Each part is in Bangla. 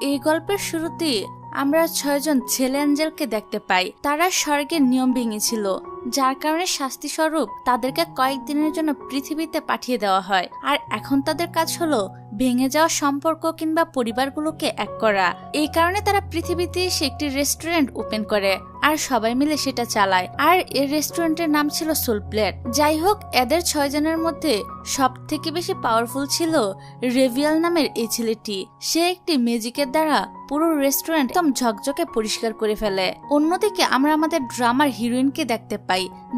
এই গল্পের শুরুতে আমরা ছয়জন ছেলে অ্যাঞ্জেলকে দেখতে পাই। তারা স্বর্গের নিয়ম ভেঙেছিল। যার কারণে শাস্তি স্বরূপ তাদেরকে কয়েকদিনের জন্য পৃথিবীতে পাঠিয়ে দেওয়া হয়। আর এখন তাদের কাজ হলো ভেঙে যাওয়া সম্পর্ক কিংবা পরিবারগুলোকে এক করা। এই কারণে তারা পৃথিবীতে এসে একটি রেস্টুরেন্ট ওপেন করে আর সবাই মিলে সেটা চালায়। আর এই রেস্টুরেন্টের নাম ছিল সোল প্লেট। যাই হোক, এদের ছয়জনের মধ্যে সব থেকে বেশি পাওয়ারফুল ছিল রেভিয়াল নামের এই ছেলেটি। সে একটি ম্যাজিকের দ্বারা পুরো রেস্টুরেন্ট একদম ঝকঝকে পরিষ্কার করে ফেলে। অন্যদিকে আমরা আমাদের ড্রামার হিরোইনকে দেখতে পাই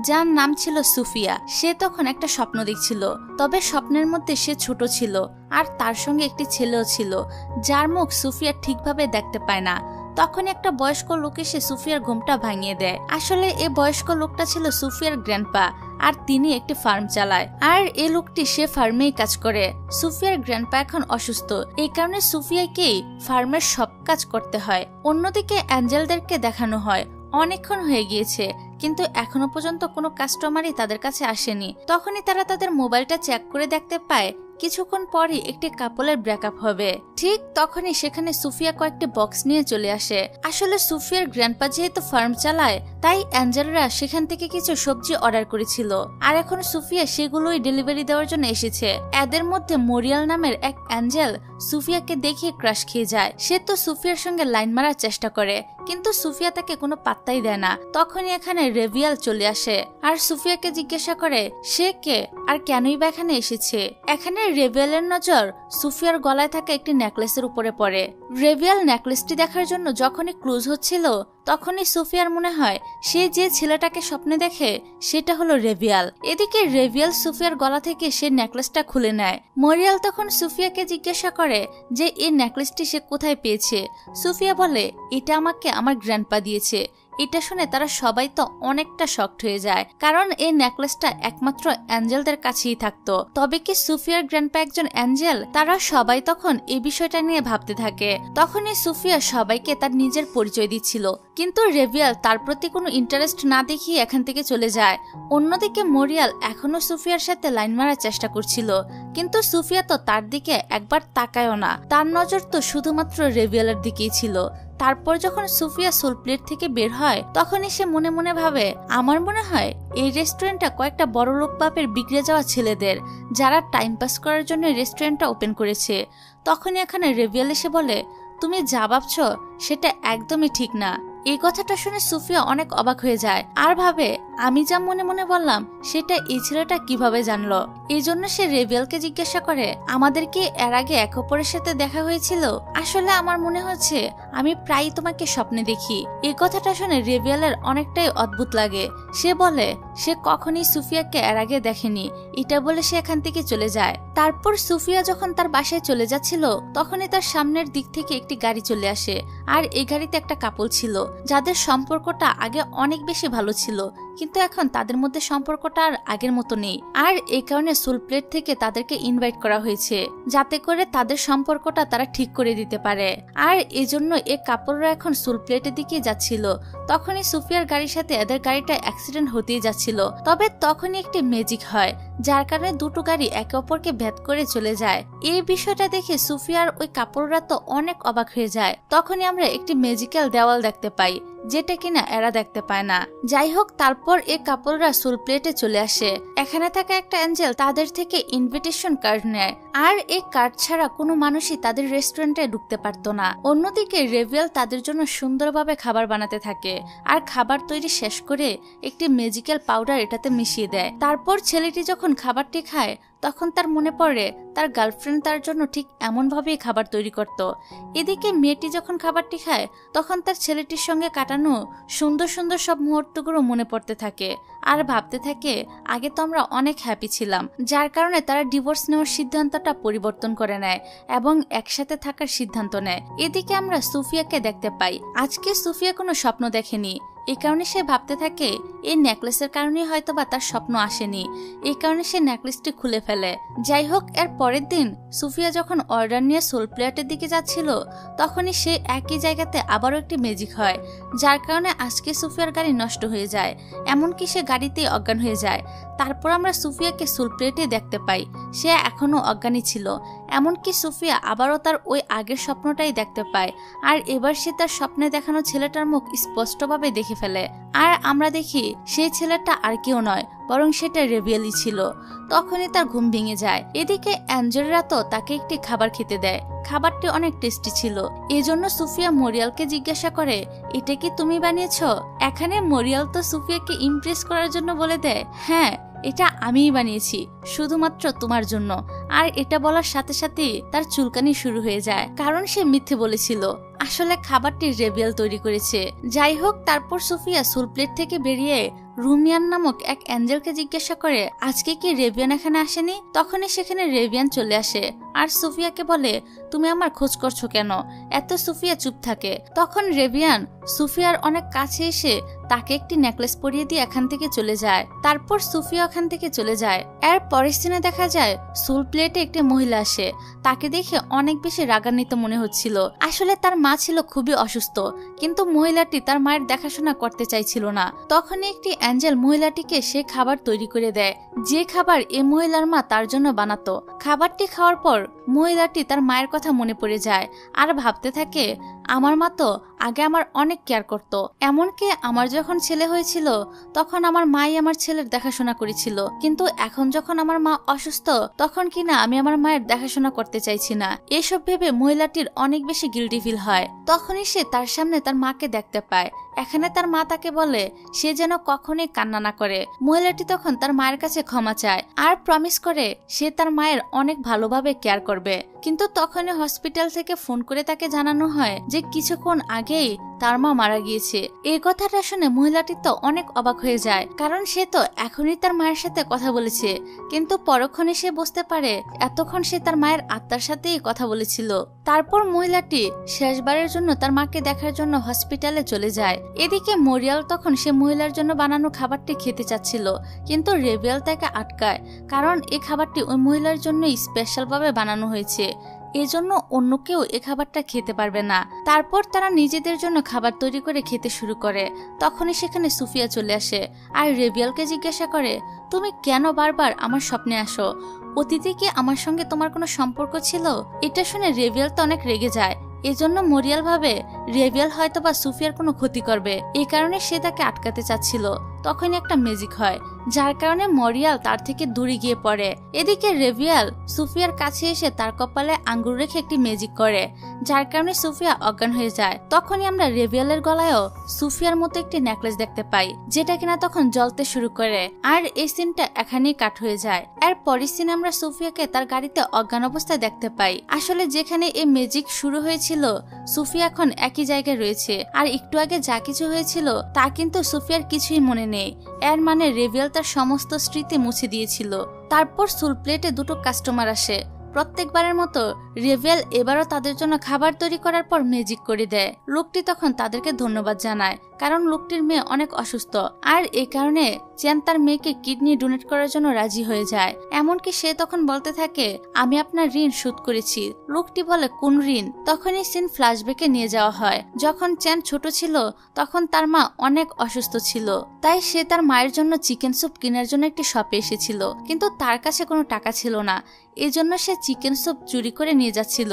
যার নাম ছিল সুফিয়া। সে তখন একটা স্বপ্ন দেখছিল। তবে স্বপ্নের মধ্যে সে ছোট ছিল আর তার সঙ্গে একটি ছেলেও ছিল, যার মুখ সুফিয়া ঠিকভাবে দেখতে পায় না। তখন একটা বয়স্ক লোক এসে সুফিয়ার ঘুমটা ভাঙিয়ে দেয়। আসলে এ বয়স্ক লোকটা ছিল সুফিয়ার গ্র্যান্ডপা আর তিনি একটি ফার্ম চালায়। আর এ লোকটি সে ফার্মেই কাজ করে। সুফিয়ার গ্র্যান্ডপা এখন অসুস্থ। এই কারণে সুফিয়াকেই ফার্মের সব কাজ করতে হয়। অন্যদিকে অ্যাঞ্জেলদেরকে দেখানো হয়। অনেকক্ষণ হয়ে গিয়েছে। কিন্তু এখনও পর্যন্ত কোনো কাস্টমারই তাদের কাছে আসেনি। তখনই তারা তাদের মোবাইলটা চেক করে দেখতে পায় কিছুক্ষণ পরই একটি কাপলের ব্রেকআপ হবে। ঠিক তখনই সেখানে সুফিয়া কয়েকটি বক্স নিয়ে চলে আসে। আসলে সুফিয়ার গ্র্যান্ডপা যেহেতু ফার্ম চালায়, তাই অ্যাঞ্জেলরা সেখান থেকে কিছু সবজি অর্ডার করেছিল। আর এখন সুফিয়া সেগুলোই ডেলিভারি দেওয়ার জন্য এসেছে। এদের মধ্যে মরিয়াল নামের এক অ্যাঞ্জেল সুফিয়াকে দেখিয়ে ক্রাশ খেয়ে যায়। সে তো সুফিয়ার সঙ্গে লাইন মারার চেষ্টা করে, কিন্তু সুফিয়া তাকে কোনো পাত্তাই দেয় না। তখনই এখানে রেভিয়াল চলে আসে। আর সুফিয়াকে জিজ্ঞাসা করে, সে কে? আর কেনই বা এখানে এসেছে? এখানে রেভিয়ালের নজর সুফিয়ার গলায় থাকা একটি নেকলেসের উপরে পড়ে। রেভিয়াল নেকলেসটি দেখার জন্য যখনই ক্লোজ হচ্ছিল, তখনই সুফিয়ার মনে হয় সে যে ছেলেটাকে স্বপ্নে দেখে, সেটা হলো রেভিয়াল। এদিকে রেভিয়াল সুফিয়ার গলা থেকে সে নেকলেসটা খুলে নেয়। মরিয়াল তখন সুফিয়াকে জিজ্ঞাসা করে যে, এই নেকলেসটি সে কোথায় পেয়েছে? সুফিয়া বলে, এটা আমাকে আমার গ্র্যান্ডপা দিয়েছে। এটা শুনে তারা সবাই তো অনেকটা শক্ট হয়ে যায়, কারণ এই নেকলেসটা একমাত্র অ্যাঞ্জেলদের কাছেই থাকতো। তবে কি সুফিয়ার গ্র্যান্ডপা একজন অ্যাঞ্জেল? তারা সবাই তখন এই বিষয়টা নিয়ে ভাবতে থাকে। তখনই সুফিয়া সবাইকে তার নিজের পরিচয় দিচ্ছিল। কিন্তু রেভিয়াল তার প্রতি কোনো ইন্টারেস্ট না দেখিয়ে এখান থেকে চলে যায়। অন্যদিকে মরিয়াল এখনও সুফিয়ার সাথে লাইন মারার চেষ্টা করছিল। কিন্তু সুফিয়া তো তার দিকে একবার তাকায়ও না। তার নজর তো শুধুমাত্র রেভিয়ালের দিকেই ছিল। তারপর যখন সুফিয়া সোল প্লেট থেকে বের হয়, তখনই সে মনে মনে ভাবে, আমার মনে হয় এই রেস্টুরেন্টটা কয়েকটা বড় লোক বাপের বিগড়ে যাওয়া ছেলেদের, যারা টাইম পাস করার জন্য রেস্টুরেন্টটা ওপেন করেছে। তখনই এখানে রেভিয়াল এসে বলে, তুমি যা ভাবছ, সেটা একদমই ঠিক না। এই কথাটা শুনে সুফিয়া অনেক অবাক হয়ে যায়, আর ভাবে আমি যা মনে মনে বললাম, সেটা এই ছেলেটা কীভাবে জানলো? এই জন্য সে রেভিয়ালকে জিজ্ঞাসা করে, আমাদের কি এর আগে এক অপরের সাথে দেখা হয়েছিল? আসলে আমার মনে হচ্ছে, আমি প্রায় তোমাকে স্বপ্নে দেখি। এই কথাটা শুনে রেবিয়ালের অনেকটাই অদ্ভুত লাগে। সে বলে, সে কখনই সুফিয়াকে এর আগে দেখেনি। এটা বলে সে এখান থেকে চলে যায়। তারপর সুফিয়া যখন তার বাসায় চলে যাচ্ছিল, তখনই তার সামনের দিক থেকে একটি গাড়ি চলে আসে। আর এই গাড়িতে একটা কাপল ছিল, যাদের সম্পর্কটা আগে অনেক বেশি ভালো ছিল। কিন্তু এখন তাদের মধ্যে সম্পর্কটা আর আগের মতো নেই। আর এই কারণে সোল প্লেট থেকে তাদেরকে ইনভাইট করা হয়েছে, যাতে করে তাদের সম্পর্কটা তারা ঠিক করে দিতে পারে। আর এজন্য এ কাপড়রা এখন সোল প্লেটের দিকে যাচ্ছিল। তখনই সুফিয়ার গাড়ির সাথে এদের গাড়িটা অ্যাক্সিডেন্ট হতেই যাচ্ছিল। তবে তখনই একটি ম্যাজিক হয়, যার কারণে দুটো গাড়ি একে অপরকে ভেদ করে চলে যায়। এই বিষয়টা দেখে সুফিয়ার ওই কাপড়রা তো অনেক অবাক হয়ে যায়। তখনই আমরা একটি ম্যাজিক্যাল দেওয়াল দেখতে পাই। যেটা কিনা এরা দেখতে পায় না। যাই হোক তারপর এই কাপড়রা সুল প্লেটে চলে আসে। এখানে থাকা একটা অ্যাঞ্জেল তাদের থেকে ইনভিটেশন কার্ড নেয়। আর এই কার্ড ছাড়া কোনো মানুষই তাদের রেস্টুরেন্টে ঢুকতে পারতো না। অন্যদিকে রেভিয়াল তাদের জন্য সুন্দরভাবে খাবার বানাতে থাকে। আর খাবার তৈরি শেষ করে একটি ম্যাজিক্যাল পাউডার এটাতে মিশিয়ে দেয়। তারপর ছেলেটি যখন খাবারটি খায় তখন তার মনে পড়ে, তার গার্লফ্রেন্ড তার জন্য ঠিক এমনভাবেই খাবার তৈরি করত। এদিকে মেয়েটি যখন খাবারটি খায়, তখন তার ছেলেটির সঙ্গে কাটানো সুন্দর সুন্দর সব মুহূর্তগুলো মনে পড়তে থাকে। আর ভাবতে থাকে, আগে তো আমরা অনেক হ্যাপি ছিলাম, যার কারণে তারা ডিভোর্স নেওয়ার সিদ্ধান্তটা পরিবর্তন করে নেয় এবং একসাথে থাকার সিদ্ধান্ত নেয়। এদিকে আমরা সুফিয়াকে দেখতে পাই। আজকে সুফিয়া কোনো স্বপ্ন দেখেনি। এই কারণে সে ভাবতে থাকে, এই নেকলেসের কারণেই হয়তো বা তার স্বপ্ন আসেনি। এই কারণে সে নেকলেসটি খুলে ফেলে। যাই হোক, এর পরের দিন সুফিয়া যখন অর্ডার নিয়ে সোল প্লেয়ারের দিকে যাচ্ছিল, তখনই সে একই জায়গাতে আবারও একটি ম্যাজিক হয়, যার কারণে আজকে সুফিয়ার গাড়ি নষ্ট হয়ে যায়, এমনকি সে গাড়িতেই অজ্ঞান হয়ে যায়। তারপর আমরা সুফিয়াকে সুল প্লেটে দেখতে পাই। সে এখনও অজ্ঞানী ছিল। এমনকি সুফিয়া আবারও তার ওই আগের স্বপ্নটাই দেখতে পায়। আর এবার সে তার স্বপ্নে দেখানো ছেলেটার মুখ স্পষ্টভাবে দেখে ফেলে। আর আমরা দেখি, সেই ছেলেটা আর কেউ নয়, বরং সেটা রেবিয়ালি ছিল। তখনই তার ঘুম ভেঙে যায়। এদিকে অ্যাঞ্জেলরা তো তাকে একটি খাবার খেতে দেয়। খাবারটি অনেক টেস্টি ছিল। এজন্য সুফিয়া মরিয়ালকে জিজ্ঞাসা করে, এটা কি তুমি বানিয়েছ? এখানে মরিয়াল তো সুফিয়াকে ইমপ্রেস করার জন্য বলে দেয় হ্যাঁ এটা আমিই বানিয়েছি, শুধুমাত্র তোমার জন্য। আর এটা বলার সাথে সাথে তার চুলকানি শুরু হয়ে যায় কারণ সে মিথ্যে বলেছিল। আসলে খাবারটি রেবিয়াল তৈরি করেছে। যাই হোক, তারপর সুফিয়া সুল প্লেট থেকে বেরিয়ে রুমিয়ান নামক এক অ্যাঞ্জেলকে জিজ্ঞাসা করে, আজকে কি রেবিয়ান এখানে আসেনি? তখনই সেখানে রেবিয়ান চলে আসে আর সুফিয়াকে বলে, তুমি আমার খোঁজ করছ কেন? এত সুফিয়া চুপ থাকে। তখন রেবিয়ান সুফিয়ার অনেক কাছে এসে তাকে একটি নেকলেস পরিয়ে দিয়ে এখান থেকে চলে যায়। তারপর সুফিয়া ওখান থেকে চলে যায়। এর পরের সিনে দেখা যায় সুল প্লেটে একটি মহিলা আসে। তাকে দেখে অনেক বেশি রাগান্বিত মনে হচ্ছিল। আসলে তার মা ছিল খুবই অসুস্থ, কিন্তু মহিলাটি তার মায়ের দেখাশোনা করতে চাইছিল না। তখনই একটি অ্যাঞ্জেল মহিলাটিকে সে খাবার তৈরি করে দেয়। যে খাবার এ মহিলার মা তার জন্য বানাতো। খাবারটি খাওয়ার পর মহিলাটি তার মায়ের কথা মনে পড়ে যায় আর ভাবতে থাকে, আমার মা তো আগে আমার অনেক কেয়ার করতো। এমনকি আমার যখন ছেলে হয়েছিল, তখন আমার মাই আমার ছেলের দেখাশোনা করেছিল। কিন্তু এখন যখন আমার মা অসুস্থ, তখন কিনা আমি আমার মায়ের দেখাশোনা করতে চাইছি না? এসব ভেবে মহিলাটির অনেক বেশি গিল্টি ফিল হয়। তখনই সে তার সামনে তার মাকে দেখতে পায়। এখানে তার মা তাকে বলে, সে যেন কখনোই কান্না না করে। মহিলাটি তখন তার মায়ের কাছে ক্ষমা চায় আর প্রমিস করে, সে তার মায়ের অনেক ভালোভাবে কেয়ার করবে। কিন্তু তখনই হসপিটাল থেকে ফোন করে তাকে জানানো হয় যে কিছুক্ষণ আগেই তার মা মারা গিয়েছে। এই কথাটা শুনে মহিলাটি তো অনেক অবাক হয়ে যায়, কারণ সে তো এখনই তার মায়ের সাথে কথা বলেছে। কিন্তু পরক্ষণে সে বুঝতে পারে, এতক্ষণ সে তার মায়ের আত্মার সাথেই কথা বলেছিল। তারপর মহিলাটি শেষবারের জন্য তার মাকে দেখার জন্য হসপিটালে চলে যায়। এদিকে মরিয়াল তখন সে মহিলার জন্য বানানো খাবারটি খেতে চাচ্ছিল, কিন্তু রেবিয়াল তাকে আটকায়, কারণ এই খাবারটি ওই মহিলার জন্য স্পেশালভাবে বানানো হয়েছে। এজন্য অন্য কেউ এ খাবারটা খেতে পারবে না। তারপর তারা নিজেদের জন্য খাবার তৈরি করে খেতে শুরু করে। তখনই সেখানে সুফিয়া চলে আসে আর রেবিয়ালকে জিজ্ঞাসা করে, তুমি কেন বারবার আমার স্বপ্নে আসো? অতীতে কি আমার সঙ্গে তোমার কোনো সম্পর্ক ছিল? এটা শুনে রেবিয়াল তো অনেক রেগে যায়। এজন্য মরিয়াল ভাবে রেবিয়াল হয়তো বা সুফিয়ার কোনো ক্ষতি করবে। এই কারণে সে তাকে আটকাতে চাচ্ছিল। তখনই একটা ম্যাজিক হয়, যার কারণে মরিয়াল তার থেকে দূরে গিয়ে পড়ে। এদিকে রেভিয়াল সুফিয়ার কাছে এসে তার কপালে আঙ্গুর রেখে একটি ম্যাজিক করে, যার কারণে সুফিয়া অজ্ঞান হয়ে যায়। তখনই আমরা রেভিয়ালের গলায়ও সুফিয়ার মতো একটি নেকলেস দেখতে পাই, যেটা কিনা তখন জ্বলতে শুরু করে। আর এই সিনটা এখানেই কাট হয়ে যায়। এর পরের সিনে আমরা সুফিয়াকে তার গাড়িতে অজ্ঞান অবস্থায় দেখতে পাই। আসলে যেখানে এই ম্যাজিক শুরু হয়েছিল সুফিয়া এখন একই জায়গায় রয়েছে। আর একটু আগে যা কিছু হয়েছিল, তা কিন্তু সুফিয়ার কিছুই মনে নেই। এর মানে রেভিয়াল তার সমস্ত স্মৃতি মুছে দিয়েছিল। তারপর সুল প্লেটে দুটো কাস্টমার আসে। প্রত্যেকবারের মতো রেভিয়াল এবারও তাদের জন্য খাবার তৈরি করার পর ম্যাজিক করে দেয়। লোকটি তখন তাদেরকে ধন্যবাদ জানায়। কারণ লোকটির মেয়ে অনেক অসুস্থ। আর এই কারণে চেন তার মেয়েকে কিডনি ডোনেট করার জন্য রাজি হয়ে যায়। এমনকি সে তখন বলতে থাকে, আমি আপনার ঋণ শোধ করেছি। লোকটি বলে, কোন ঋণ? তখনই সিন ফ্ল্যাশব্যাকে নিয়ে যাওয়া হয়। যখন চেন ছোট ছিল, তখন তার মা অনেক অসুস্থ ছিল। তাই সে তার মায়ের জন্য চিকেন স্যুপ কেনার জন্য একটি শপে এসেছিল। কিন্তু তার কাছে কোনো টাকা ছিল না। এজন্য সে চিকেন স্যুপ চুরি করে নিয়ে যাচ্ছিল।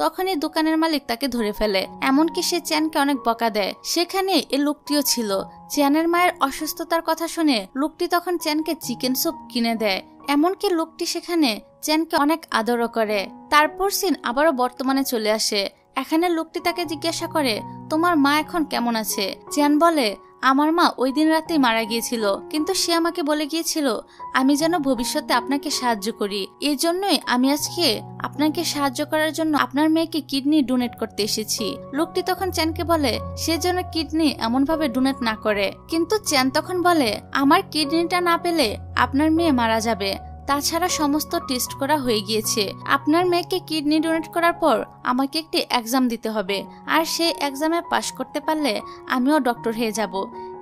তখনই দোকানের মালিক তাকে ধরে ফেলে। এমনকি সে চ্যানকে অনেক বকা দেয়। সেখানে এ লোকটিও ছিল। চ্যানের মায়ের অসুস্থতার কথা শুনে লোকটি তখন চ্যানকে চিকেন স্যুপ কিনে দেয়। এমনকি লোকটি সেখানে চ্যানকে অনেক আদরও করে। তারপর সিন আবারও বর্তমানে চলে আসে। এখানে লোকটি তাকে জিজ্ঞাসা করে, তোমার মা এখন কেমন আছে? চ্যান বলে আমার মা ওই দিন রাতেই মারা গিয়েছিল, কিন্তু সে আমাকে বলে গিয়েছিল, আমি যেন ভবিষ্যতে আপনাকে সাহায্য করি। এই জন্যই আমি আজকে আপনাকে সাহায্য করার জন্য আপনার মেয়েকে কিডনি ডোনেট করতে এসেছি। লোকটি তখন চ্যানকে বলে, সে যেন কিডনি এমন ভাবে ডোনেট না করে। কিন্তু চ্যান তখন বলে, আমার কিডনিটা না পেলে আপনার মেয়ে মারা যাবে। তাছাড়া সমস্ত টেস্ট করা হয়ে গিয়েছে। আপনার মেয়েকে কিডনি ডোনেট করার পর আমাকে একটি এক্সাম দিতে হবে। আর সেই এক্সামে পাশ করতে পারলে আমিও ডক্টর হয়ে যাব।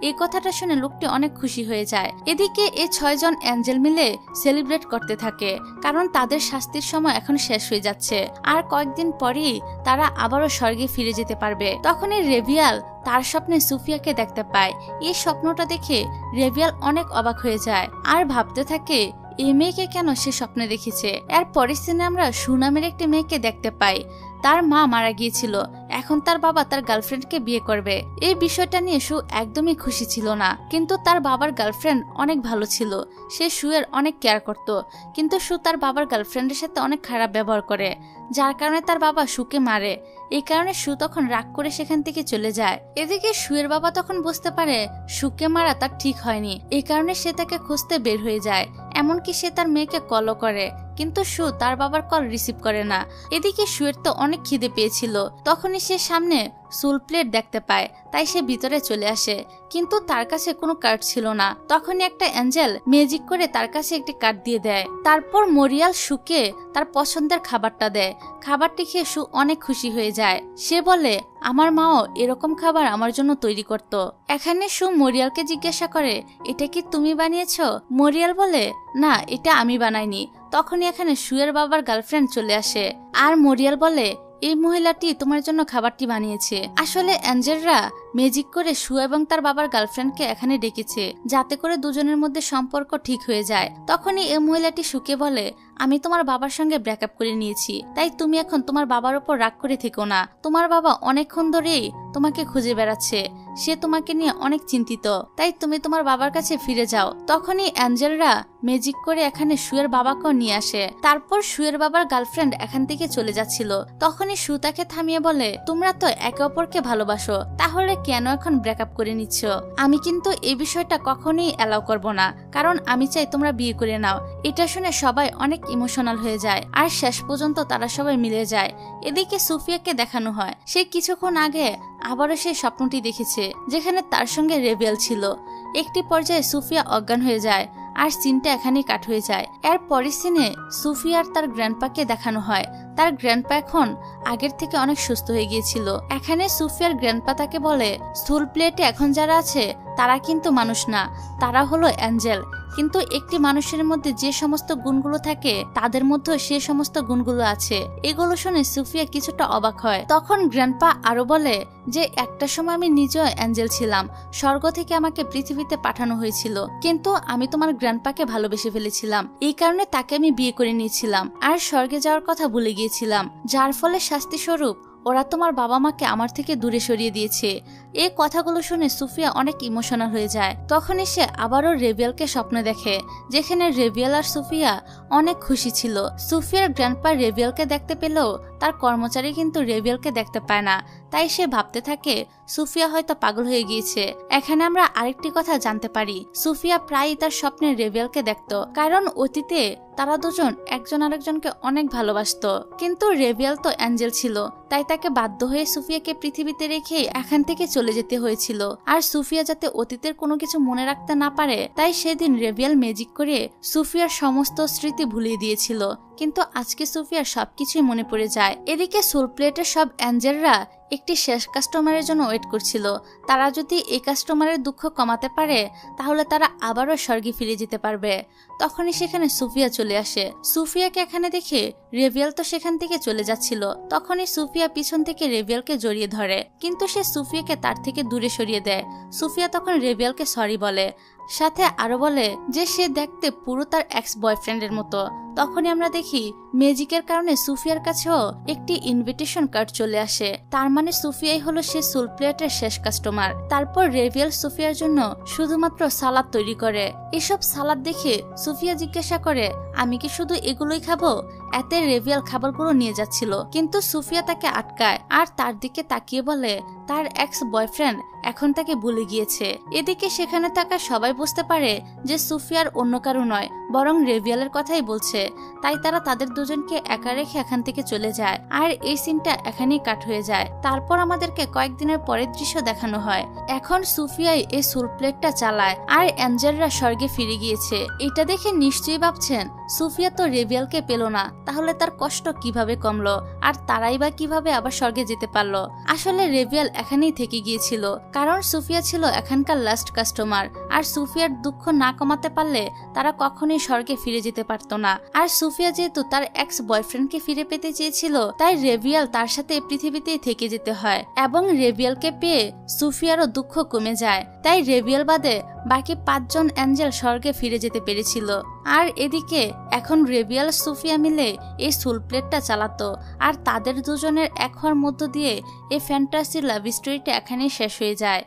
এই কথাটা শুনে লোকটি অনেক খুশি হয়ে যায়। এদিকে এই ছয়জন অ্যাঞ্জেল মিলে সেলিব্রেট করতে থাকে, কারণ তাদের শাস্তির সময় এখন শেষ হয়ে যাচ্ছে। আর কয়েকদিন পরেই তারা আবারও স্বর্গে ফিরে যেতে পারবে। তখনই রেভিয়াল তার স্বপ্নে সুফিয়াকে দেখতে পায়। এই স্বপ্নটা দেখে রেভিয়াল অনেক অবাক হয়ে যায়। আর ভাবতে থাকে এই মেয়েকে কেন সে স্বপ্নে দেখেছে? এর পরের সিনে আমরা সুনামের একটি মেয়েকে দেখতে পাই। তার মা মারা গিয়েছিল। এখন তার বাবা তার গার্লফ্রেন্ডকে বিয়ে করবে। এই বিষয়টা নিয়ে সু একদমই খুশি ছিল না। কিন্তু তার বাবার গার্লফ্রেন্ড অনেক ভালো ছিল। সে সুয়ের অনেক কেয়ার করত। কিন্তু সু তার বাবার গার্লফ্রেন্ডের সাথে অনেক খারাপ ব্যবহার করে। যার কারণে তার বাবা সুকে মারে। এই কারণে সু তখন রাগ করে সেখান থেকে চলে যায়। এদিকে সুয়ের বাবা তখন বুঝতে পারে সুকে মারা তার ঠিক হয়নি। এই কারণে সে তাকে খুঁজতে বের হয়ে যায়। এমনকি সে তার মেয়েকে কলও করে। কিন্তু সু তার বাবার কল রিসিভ করে না। এদিকে সুয়ের তো অনেক খিদে পেয়েছিল। তখনই সে সামনে সুল প্লেট দেখতে পায়, তাই সে ভিতরে চলে আসে। কিন্তু তার কাছে কোনো কার্ড ছিল না। তখনই একটা অ্যাঞ্জেল ম্যাজিক করে তার কাছে একটি কার্ড দিয়ে দেয়। তারপর মরিয়াল সুকে তার পছন্দের খাবারটা দেয়। খাবারটি খেয়ে সু অনেক খুশি হয়ে যায়। সে বলে, আমার মাও এরকম খাবার আমার জন্য তৈরি করত। এখানে সু মরিয়ালকে জিজ্ঞাসা করে, এটা কি তুমি বানিয়েছ? মরিয়াল বলে, না, এটা আমি বানাইনি। তখনই এখানে সুয়ের বাবার গার্লফ্রেন্ড চলে আসে। আর মরিয়াল বলে এই মহিলাটি তোমার জন্য খাবারটি বানিয়েছে। আসলে অ্যাঞ্জেলরা ম্যাজিক করে সু এবং তার বাবার গার্লফ্রেন্ডকে এখানে ডেকেছে, যাতে করে দুজনের মধ্যে সম্পর্ক ঠিক হয়ে যায়। তখনই এই মহিলাটি সুকে বলে, আমি তোমার বাবার সঙ্গে ব্রেকআপ করে নিয়েছি, তাই তুমি এখন তোমার বাবার উপর রাগ করে থেকো না। তোমার বাবা অনেকক্ষণ ধরেই তোমাকে খুঁজে বেড়াচ্ছে। সে তোমাকে নিয়ে অনেক চিন্তিত, তাই তুমি তোমার বাবার কাছে ফিরে যাও। তখনই অ্যাঞ্জেলরা ম্যাজিক করে এখানে সুয়ের বাবাকেও নিয়ে আসে। তারপর সুয়ের বাবার গার্লফ্রেন্ড এখান থেকে চলে যাচ্ছিল। তখনই সু তাকে থামিয়ে বলে, তোমরা তো একে অপরকে ভালোবাসো, তাহলে কেন এখন ব্রেকআপ করে নিচ্ছ? আমি কিন্তু এই বিষয়টা কখনোই অ্যালাউ করব না। কারণ আমি চাই তোমরা বিয়ে করে নাও। এটা শুনে সবাই অনেক ইমোশনাল হয়ে যায়। আর শেষ পর্যন্ত তারা সবাই মিলে যায়। এদিকে সুফিয়াকে দেখানো হয়। সে কিছুক্ষণ আগে আবারও সেই স্বপ্নটি দেখেছে, যেখানে তার সঙ্গে রেবেল ছিল। একটি পর্যায়ে সুফিয়া অজ্ঞান হয়ে যায়। আর সিনটা এখানেই কাট হয়ে যায়। এর পরের সিনে সুফিয়ার তার গ্র্যান্ডপাকে দেখানো হয়। তার গ্র্যান্ডপা এখন আগের থেকে অনেক সুস্থ হয়ে গিয়েছিল। এখানে সুফিয়ার গ্র্যান্ডপা তাকে বলে, স্থূল প্লেটে এখন যারা আছে, তারা কিন্তু মানুষ না। তারা হলো অ্যাঞ্জেল। কিন্তু একটি মানুষের মধ্যে যে সমস্ত গুণগুলো থাকে, তাদের মধ্যে সে সমস্ত গুণগুলো আছে। এগুলো শুনে সুফিয়া কিছুটা অবাক হয়। তখন গ্র্যান্ডপা আরও বলে যে, একটা সময় আমি নিজেও অ্যাঞ্জেল ছিলাম। স্বর্গ থেকে আমাকে পৃথিবীতে পাঠানো হয়েছিল। কিন্তু আমি তোমার গ্র্যান্ডপাকে ভালোবেসে ফেলেছিলাম। এই কারণে তাকে আমি বিয়ে করে নিয়েছিলাম। আর স্বর্গে যাওয়ার কথা ভুলে গিয়েছিলাম। যার ফলে শাস্তি স্বরূপ ওরা তোমার বাবা মাকে আমার থেকে দূরে সরিয়ে দিয়েছে। এই কথাগুলো শুনে সুফিয়া অনেক ইমোশনাল হয়ে যায়। তখনই সে আবারও রেবিয়ালকে স্বপ্ন দেখে, যেখানে রেবিয়াল আর সুফিয়া অনেক খুশি ছিল। সুফিয়ার গ্র্যান্ডপা রেবিয়ালকে দেখতে পেলেও তার কর্মচারী কিন্তু রেবিয়ালকে দেখতে পায় না। তাই সে ভাবতে থাকে, সুফিয়া হয়তো পাগল হয়ে গিয়েছে। এখানে আমরা আরেকটি কথা জানতে পারি। সুফিয়া প্রায়ই তার স্বপ্নে রেবিয়ালকে দেখত, কারণ অতীতে তারা দুজন একজন আরেকজনকে অনেক ভালোবাসত। কিন্তু রেবিয়াল তো অ্যাঞ্জেল ছিল, তাই তাকে বাধ্য হয়ে সুফিয়াকে পৃথিবীতে রেখে এখান থেকে চলে যেতে হয়েছিল। আর সুফিয়া যাতে অতীতের কোনো কিছু মনে রাখতে না পারে, তাই সেদিন রেবিয়াল ম্যাজিক করে সুফিয়ার সমস্ত স্মৃতি ভুলিয়ে দিয়েছিল। কিন্তু আজকে সুফিয়ার সবকিছুই মনে পড়ে যায়। এদিকে সোল প্লেটের সব অ্যাঞ্জেলরা একটি শেষ কাস্টমারের জন্য ওয়েট করছিল। তারা যদি এই কাস্টমারের দুঃখ কমাতে পারে, তাহলে তারা আবারও স্বর্গে ফিরে যেতে পারবে। তখনই সেখানে সুফিয়া চলে আসে। সুফিয়াকে এখানে দেখে রেভিয়াল তো সেখান থেকে চলে যাচ্ছিল। তখনই সুফিয়া পিছন থেকে রেভিয়ালকে জড়িয়ে ধরে। কিন্তু সে সুফিয়াকে তার থেকে দূরে সরিয়ে দেয়। সুফিয়া তখন রেভিয়ালকে সরি বলে। সাথে আরও বলে যে সে দেখতে পুরো তার এক্স বয়ফ্রেন্ডের মতো। তখনই আমরা দেখি ম্যাজিকের কারণে সুফিয়ার কাছেও একটি ইনভিটেশন কার্ড চলে আসে। তার মানে সুফিয়াই হলো সে সুল শেষ কাস্টমার তারপর রেভিয়াল সুফিয়ার জন্য শুধুমাত্র সালাদ তৈরি করে। এসব সালাদ দেখে সুফিয়া জিজ্ঞাসা করে আমি কি শুধু এগুলোই খাব? এতে রেভিয়াল খাবারগুলো নিয়ে যাচ্ছিল। কিন্তু সুফিয়া তাকে আটকায় আর তার দিকে তাকিয়ে বলে, তার এক্স বয়ফ্রেন্ড এখন তাকে ভুলে গিয়েছে। এদিকে সেখানে থাকা সবাই বুঝতে পারে যে সুফিয়ার অন্য কারও নয়, বরং রেভিয়ালের কথাই বলছে। তাই তারা তাদের দুজনকে একা রেখে এখান থেকে চলে যায়। আর এই সিনটা এখানেই কাট হয়ে যায়। তারপর আমাদেরকে কয়েকদিনের পরের দৃশ্য দেখানো হয়। এখন সুফিয়াই এই সুল প্লেটটা চালায়, আর অ্যাঞ্জেলরা স্বর্গে ফিরে গিয়েছে। এটা দেখে নিশ্চয়ই ভাবছেন সুফিয়া তো রেভিয়ালকে পেল না, তাহলে তার কষ্ট কীভাবে কমলো? আর তারাই বা কীভাবে আবার স্বর্গে যেতে পারল? আসলে রেভিয়াল এখানেই থেকে গিয়েছিল, কারণ সুফিয়া ছিল এখানকার লাস্ট কাস্টমার আর সুফিয়ার দুঃখ না কমাতে পারলে তারা কখনোই স্বর্গে ফিরে যেতে পারতো না। আর সুফিয়া যেহেতু তার এক্স বয়ফ্রেন্ডকে ফিরে পেতে চেয়েছিল, তাই রেভিয়াল তার সাথে পৃথিবীতেই থেকে যেতে হয়। এবং রেভিয়ালকে পেয়ে সুফিয়ারও দুঃখ কমে যায়। তাই রেভিয়াল বাদে বাকি পাঁচজন অ্যাঞ্জেল স্বর্গে ফিরে যেতে পেরেছিল। আর এদিকে এখন রেবিয়াল সুফিয়া মিলে এই সুল প্লেটটা চালাতো, আর তাদের দুজনের এক হওয়ার মধ্য দিয়ে এই ফ্যান্টাসি লাভ স্টোরিটা এখানেই শেষ হয়ে যায়।